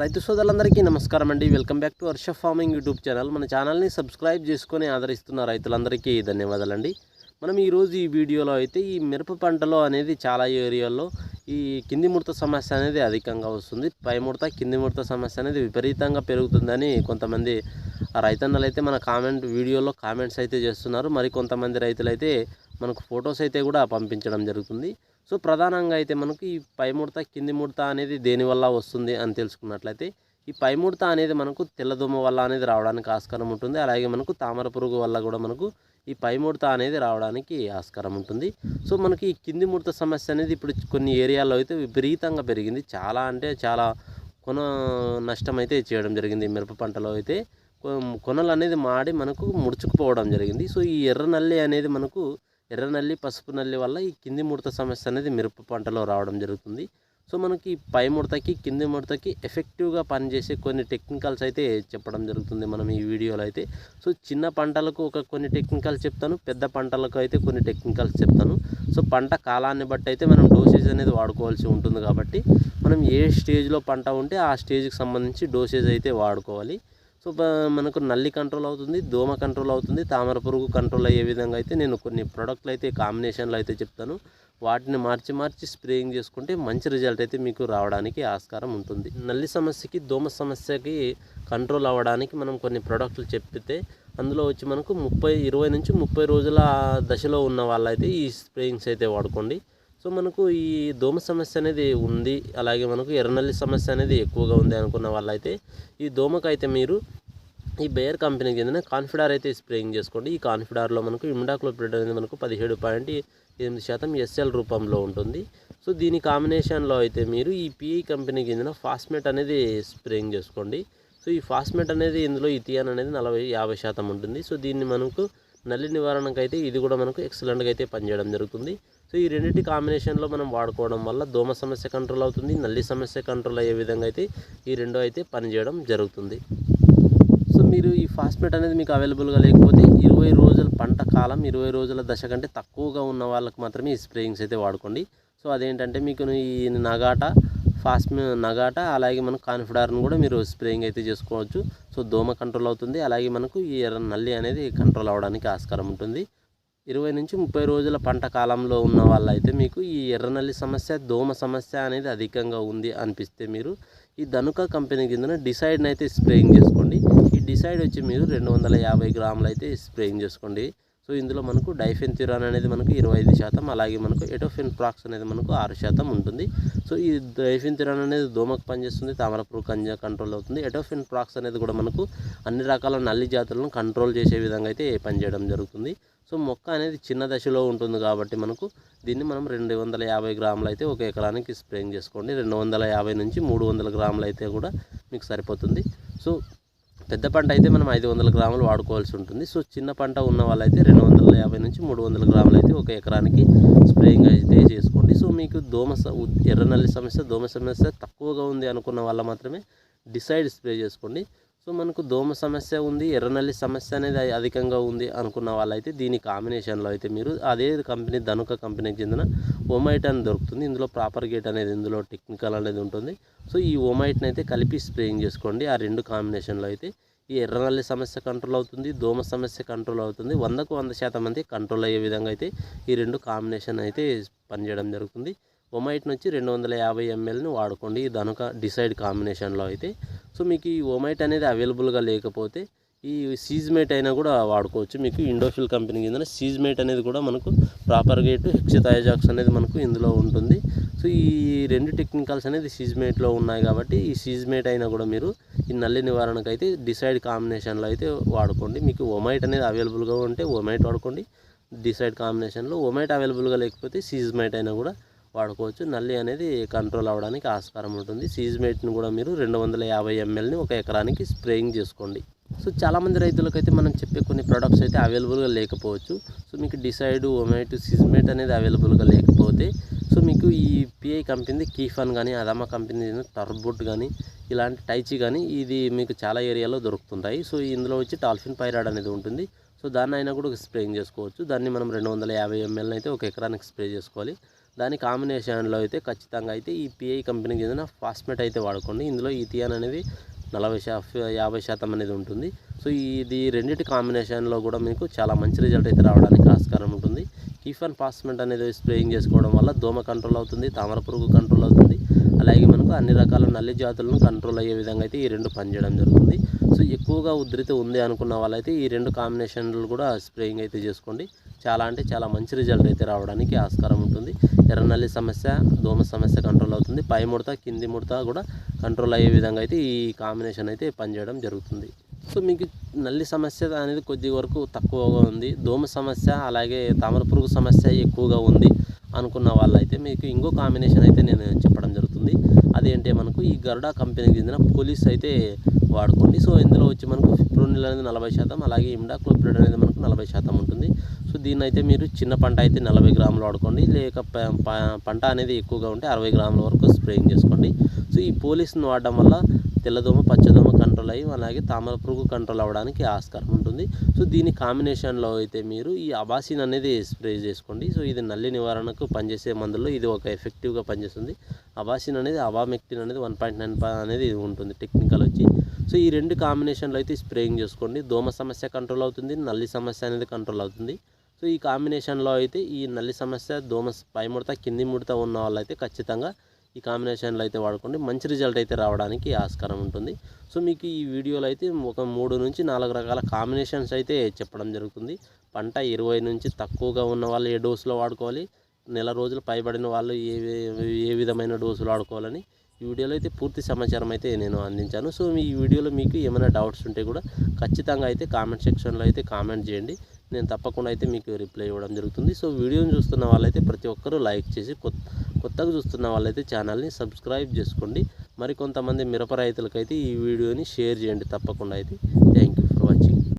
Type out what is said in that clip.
రైతు సోదరులందరికీ నమస్కారం అండి. Welcome back to Varsha farming YouTube channel మన ఛానల్ని సబ్స్క్రైబ్ చేసుకొని ఆదరిస్తున్న రైతులందరికీ ధన్యవాదాలండి. మనం ఈరోజు ఈ వీడియోలో అయితే ఈ మిరప పంటలో అనేది చాలా ఏరియాల్లో ఈ కింది ముడత సమస్య అనేది అధికంగా వస్తుంది. పై ముడత కింది ముడత సమస్య అనేది విపరీతంగా పెరుగుతుందని కొంతమంది రైతన్నలు అయితే మన కామెంట్ వీడియోలో కామెంట్స్ అయితే చేస్తున్నారు. మరి కొంతమంది రైతులు అయితే మనకు ఫొటోస్ అయితే కూడా పంపించడం జరుగుతుంది. సో ప్రధానంగా అయితే మనకు ఈ పై ముడత కింది ముడత అనేది దేనివల్ల వస్తుంది అని తెలుసుకున్నట్లయితే ఈ పై ముడత అనేది మనకు తెల్లదోమ వల్ల అనేది రావడానికి ఆస్కారం ఉంటుంది. అలాగే మనకు తామర పురుగు వల్ల కూడా మనకు ఈ పై ముడత అనేది రావడానికి ఆస్కారం ఉంటుంది. సో మనకి ఈ కింది ముడత సమస్య అనేది ఇప్పుడు కొన్ని ఏరియాల్లో అయితే విపరీతంగా పెరిగింది. చాలా అంటే చాలా కొన నష్టం అయితే చేయడం జరిగింది. మిరప పంటలో అయితే కొనలు అనేది మాడి మనకు ముడుచుకుపోవడం జరిగింది. సో ఈ ఎర్ర నల్లి అనేది మనకు ఎర్ర నల్లి పసుపు నల్లి వల్ల ఈ కింది ముడత సమస్య అనేది మిరప పంటలో రావడం జరుగుతుంది. సో మనకి పై ముడతకి కింది ముడతకి ఎఫెక్టివ్గా పనిచేసే కొన్ని టెక్నికల్స్ అయితే చెప్పడం జరుగుతుంది మనం ఈ వీడియోలో అయితే. సో చిన్న పంటలకు ఒక కొన్ని టెక్నికల్స్ చెప్తాను పెద్ద పంటలకు అయితే కొన్ని టెక్నికల్స్ చెప్తాను. సో పంట కాలాన్ని బట్టి అయితే మనం డోసేజ్ అనేది వాడుకోవాల్సి ఉంటుంది కాబట్టి మనం ఏ స్టేజ్లో పంట ఉంటే ఆ స్టేజ్కి సంబంధించి డోసేజ్ అయితే వాడుకోవాలి. సో మనకు నల్లి కంట్రోల్ అవుతుంది దోమ కంట్రోల్ అవుతుంది తామర పురుగు కంట్రోల్ అయ్యే విధంగా అయితే నేను కొన్ని ప్రోడక్ట్లు అయితే కాంబినేషన్లో అయితే చెప్తాను. వాటిని మార్చి మార్చి స్ప్రేయింగ్ చేసుకుంటే మంచి రిజల్ట్ అయితే మీకు రావడానికి ఆస్కారం ఉంటుంది. నల్లి సమస్యకి దోమ సమస్యకి కంట్రోల్ అవ్వడానికి మనం కొన్ని ప్రోడక్ట్లు చెప్తే అందులో వచ్చి మనకు ముప్పై ఇరవై నుంచి ముప్పై రోజుల దశలో ఉన్న వాళ్ళైతే ఈ స్ప్రేయింగ్స్ అయితే వాడుకోండి. సో మనకు ఈ దోమ సమస్య అనేది ఉంది. అలాగే మనకు ఎర్రనల్లి సమస్య అనేది ఎక్కువగా ఉంది అనుకున్న వాళ్ళైతే ఈ దోమకైతే మీరు ఈ బేర్ కంపెనీకి చెందిన కాన్ఫిడార్ అయితే స్ప్రేయింగ్ చేసుకోండి. ఈ కాన్ఫిడార్లో మనకు ఇమ్డాక్లోపిడ్ అనేది మనకు పదిహేడు పాయింట్ ఎనిమిది శాతం ఎస్ఎల్ రూపంలో ఉంటుంది. సో దీని కాంబినేషన్లో అయితే మీరు ఈ పిఈ కంపెనీకి చెందిన ఫాస్మేట్ అనేది స్ప్రేయింగ్ చేసుకోండి. సో ఈ ఫాస్మేట్ అనేది ఇందులో ఇథియాన్ అనేది నలభై యాభై శాతం ఉంటుంది. సో దీన్ని మనకు నల్లి నివారణకైతే ఇది కూడా మనకు ఎక్సలెంట్గా అయితే పనిచేయడం జరుగుతుంది. సో ఈ రెండింటి కాంబినేషన్లో మనం వాడుకోవడం వల్ల దోమ సమస్య కంట్రోల్ అవుతుంది నల్లి సమస్య కంట్రోల్ అయ్యే విధంగా అయితే ఈ రెండో అయితే పనిచేయడం జరుగుతుంది. సో మీరు ఈ ఫాస్ఫేట్ అనేది మీకు అవైలబుల్గా లేకపోతే ఇరవై రోజుల పంట కాలం ఇరవై రోజుల దశ కంటే తక్కువగా ఉన్న వాళ్ళకి మాత్రమే ఈ స్ప్రేయింగ్స్ అయితే వాడుకోండి. సో అదేంటంటే మీకు ఈ నగాట ఫాస్మే నగాట అలాగే మనకు కాన్ఫిడార్ను కూడా మీరు స్ప్రేయింగ్ అయితే చేసుకోవచ్చు. సో దోమ కంట్రోల్ అవుతుంది అలాగే మనకు ఈ ఎర్ర నల్లి అనేది కంట్రోల్ అవ్వడానికి ఆస్కారం ఉంటుంది. ఇరవై నుంచి ముప్పై రోజుల పంట కాలంలో ఉన్న వాళ్ళైతే మీకు ఈ ఎర్రనల్లి సమస్య దోమ సమస్య అనేది అధికంగా ఉంది అనిపిస్తే మీరు ఈ ధనుక కంపెనీ కిందన డిసైడ్ని అయితే స్ప్రేయింగ్ చేసుకోండి. ఈ డిసైడ్ వచ్చి మీరు రెండు వందల యాభై గ్రాములు అయితే స్ప్రేయింగ్ చేసుకోండి. సో ఇందులో మనకు డైఫెన్ థిరాన్ అనేది మనకు ఇరవై ఐదు శాతం అలాగే మనకు ఎటోఫెన్ ప్రాక్స్ అనేది మనకు ఆరు శాతం ఉంటుంది. సో ఈ డైఫెన్ థిరాన్ అనేది దోమకు పనిచేస్తుంది తామరపురు కంజ కంట్రోల్ అవుతుంది. ఎటోఫెన్ ప్రాక్స్ అనేది కూడా మనకు అన్ని రకాల నల్లి జాతులను కంట్రోల్ చేసే విధంగా అయితే పనిచేయడం జరుగుతుంది. సో మొక్క అనేది చిన్న దశలో ఉంటుంది కాబట్టి మనకు దీన్ని మనం రెండు వందల యాభై గ్రాములు అయితే ఒక ఎకరానికి స్ప్రేయింగ్ చేసుకోండి. రెండు వందల యాభై నుంచి మూడు వందల గ్రాములు అయితే కూడా మీకు సరిపోతుంది. సో పెద్ద పంట అయితే మనం ఐదు వందల గ్రాములు వాడుకోవాల్సి ఉంటుంది. సో చిన్న పంట ఉన్న వాళ్ళైతే రెండు వందల యాభై నుంచి మూడు వందల గ్రాములు అయితే ఒక ఎకరానికి స్ప్రేయింగ్ అయితే చేసుకోండి. సో మీకు దోమ ఎర్రనల్లి సమస్య దోమ సమస్య తక్కువగా ఉంది అనుకున్న వాళ్ళ మాత్రమే డిసైడ్ స్ప్రే చేసుకోండి. సో మనకు దోమ సమస్య ఉంది ఎర్రనల్లి సమస్య అనేది అధికంగా ఉంది అనుకున్న వాళ్ళైతే దీని కాంబినేషన్లో అయితే మీరు అదే కంపెనీ ధనుక కంపెనీకి చెందిన ఓమైట్ అని దొరుకుతుంది. ఇందులో ప్రాపర్ గేట్ అనేది ఇందులో టెక్నికల్ అనేది ఉంటుంది. సో ఈ ఓమైట్ని అయితే కలిపి స్ప్రేయింగ్ చేసుకోండి. ఆ రెండు కాంబినేషన్లో అయితే ఈ ఎర్రనల్లి సమస్య కంట్రోల్ అవుతుంది దోమ సమస్య కంట్రోల్ అవుతుంది. వందకు వంద శాతం మంది కంట్రోల్ అయ్యే విధంగా అయితే ఈ రెండు కాంబినేషన్ అయితే పనిచేయడం జరుగుతుంది. ఒమైట్ నుంచి రెండు వందల యాభై ఎంఎల్ని వాడుకోండి. ఈ ధనుక డిసైడ్ కాంబినేషన్లో అయితే సో మీకు ఈ ఒమైట్ అనేది అవైలబుల్గా లేకపోతే ఈ సీజ్మేట్ అయినా కూడా వాడుకోవచ్చు. మీకు ఇండోఫిల్ కంపెనీ కింద సీజ్మేట్ అనేది కూడా మనకు ప్రాపర్ గేట్ హెక్సిథయాజాక్స్ అనేది మనకు ఇందులో ఉంటుంది. సో ఈ రెండు టెక్నికల్స్ అనేది సీజ్మేట్లో ఉన్నాయి కాబట్టి ఈ సీజ్మేట్ అయినా కూడా మీరు ఈ నల్లి నివారణకు అయితే డిసైడ్ కాంబినేషన్లో అయితే వాడుకోండి. మీకు ఒమైట్ అనేది అవైలబుల్గా ఉంటే ఒమైట్ వాడుకోండి. డిసైడ్ కాంబినేషన్లో ఒమైట్ అవైలబుల్గా లేకపోతే సీజ్మైట్ అయినా కూడా వాడుకోవచ్చు. నల్లి అనేది కంట్రోల్ అవ్వడానికి ఆస్కారం ఉంటుంది. సీజ్మేట్ని కూడా మీరు రెండు వందల యాభై ఎంఎల్ని ఒక ఎకరానికి స్ప్రేయింగ్ చేసుకోండి. సో చాలామంది రైతులకైతే మనం చెప్పే కొన్ని ప్రొడక్ట్స్ అయితే అవైలబుల్గా లేకపోవచ్చు. సో మీకు డిసైడ్ ఒమైట్ సిజ్మేట్ అనేది అవైలబుల్గా లేకపోతే సో మీకు ఈ పిఐ కంపెనీ కీఫన్ కానీ అదామా కంపెనీ టర్బుట్ కానీ ఇలాంటి టైచి కానీ ఇది మీకు చాలా ఏరియాలో దొరుకుతుంటాయి. సో ఇందులో వచ్చి టాల్ఫిన్ పైరాడ్ అనేది ఉంటుంది. సో దాన్ని అయినా కూడా స్ప్రేయింగ్ చేసుకోవచ్చు. దాన్ని మనం రెండు వందల యాభై ఎంఎల్ అయితే ఒక ఎకరానికి స్ప్రే చేసుకోవాలి. దాని కాంబినేషన్లో అయితే ఖచ్చితంగా అయితే ఈ పిఐ కంపెనీకి చెందిన ఫాస్మెట్ అయితే వాడుకోండి. ఇందులో ఈథియాన్ అనేది నలభై యాభై శాతం అనేది ఉంటుంది. సో ఇది రెండింటి కాంబినేషన్లో కూడా మీకు చాలా మంచి రిజల్ట్ అయితే రావడానికి ఆస్కారం ఉంటుంది. కీఫన్ పాస్మెంట్ అనేది స్ప్రేయింగ్ చేసుకోవడం వల్ల దోమ కంట్రోల్ అవుతుంది తామర పురుగు కంట్రోల్ అవుతుంది. అలాగే మనకు అన్ని రకాల నల్లి జాతులను కంట్రోల్ అయ్యే విధంగా అయితే ఈ రెండు పనిచేయడం జరుగుతుంది. సో ఎక్కువగా ఉధృతి ఉంది అనుకున్న వాళ్ళైతే ఈ రెండు కాంబినేషన్లు కూడా స్ప్రేయింగ్ అయితే చేసుకోండి. చాలా అంటే చాలా మంచి రిజల్ట్ అయితే రావడానికి ఆస్కారం ఉంటుంది. ఎర్రనల్లి సమస్య దోమ సమస్య కంట్రోల్ అవుతుంది. పై ముడత కింది ముడత కూడా కంట్రోల్ అయ్యే విధంగా అయితే ఈ కాంబినేషన్ అయితే పనిచేయడం జరుగుతుంది. సో మీకు నల్లి సమస్య అనేది కొద్ది వరకు తక్కువగా ఉంది. దోమ సమస్య అలాగే తామర పురుగు సమస్య ఎక్కువగా ఉంది అనుకున్న వాళ్ళైతే మీకు ఇంకో కాంబినేషన్ అయితే నేను చెప్పడం జరుగుతుంది. అదేంటే మనకు ఈ గరుడా కంపెనీకి చెందిన పోలీస్ అయితే వాడుకోండి సో ఇందులో వచ్చి మనకు ఫిప్రోనిల్ అనేది నలభై శాతం అలాగే ఇమ్డాక్లోప్రిడ్ అనేది మనకు నలభై శాతం ఉంటుంది. సో దీన్ని అయితే మీరు చిన్న పంట అయితే నలభై గ్రాములు వాడుకోండి. లేక పంట అనేది ఎక్కువగా ఉంటే అరవై గ్రాముల వరకు స్ప్రేయింగ్ చేసుకోండి. సో ఈ పోలీస్ని వాడడం వల్ల తెల్లదోమ పచ్చదోమ కంట్రోల్ అయ్యి అలాగే తామర పురుగు కంట్రోల్ అవ్వడానికి ఆస్కారం ఉంటుంది. సో దీని కాంబినేషన్లో అయితే మీరు ఈ అబాసిన్ అనేది స్ప్రే చేసుకోండి. సో ఇది నల్లి నివారణకు పనిచేసే మందుల్లో ఇది ఒక ఎఫెక్టివ్గా పనిచేస్తుంది. అబాసిన్ అనేది అబామెక్టిన్ అనేది వన్ పాయింట్ నైన్ అనేది ఉంటుంది టెక్నికల్ వచ్చి. సో ఈ రెండు కాంబినేషన్లో అయితే స్ప్రేయింగ్ చేసుకోండి. దోమ సమస్య కంట్రోల్ అవుతుంది నల్లి సమస్య అనేది కంట్రోల్ అవుతుంది. సో ఈ కాంబినేషన్లో అయితే ఈ నల్లి సమస్య దోమ పై ముడత కింది ముడత ఉన్న వాళ్ళైతే ఖచ్చితంగా ఈ కాంబినేషన్లో అయితే వాడుకోండి. మంచి రిజల్ట్ అయితే రావడానికి ఆస్కారం ఉంటుంది. సో మీకు ఈ వీడియోలో అయితే ఒక మూడు నుంచి నాలుగు రకాల కాంబినేషన్స్ అయితే చెప్పడం జరుగుతుంది. పంట ఇరవై నుంచి తక్కువగా ఉన్న వాళ్ళు ఏ డోసులో వాడుకోవాలి? నెల రోజులు పైబడిన వాళ్ళు ఏ ఏ విధమైన డోసులు వాడుకోవాలని ఈ వీడియోలో అయితే పూర్తి సమాచారం అయితే నేను అందించాను. సో మీ ఈ వీడియోలో మీకు ఏమైనా డౌట్స్ ఉంటే కూడా ఖచ్చితంగా అయితే కామెంట్ సెక్షన్లో అయితే కామెంట్ చేయండి. నేను తప్పకుండా అయితే మీకు రిప్లై ఇవ్వడం జరుగుతుంది. సో వీడియోని చూస్తున్న వాళ్ళైతే ప్రతి ఒక్కరూ లైక్ చేసి కొత్త కొత్తగా చూస్తున్న వాళ్ళైతే ఛానల్ని సబ్స్క్రైబ్ చేసుకోండి. మరి కొంతమంది మిరప రైతులకైతే ఈ వీడియోని షేర్ చేయండి తప్పకుండా అయితే. Thank you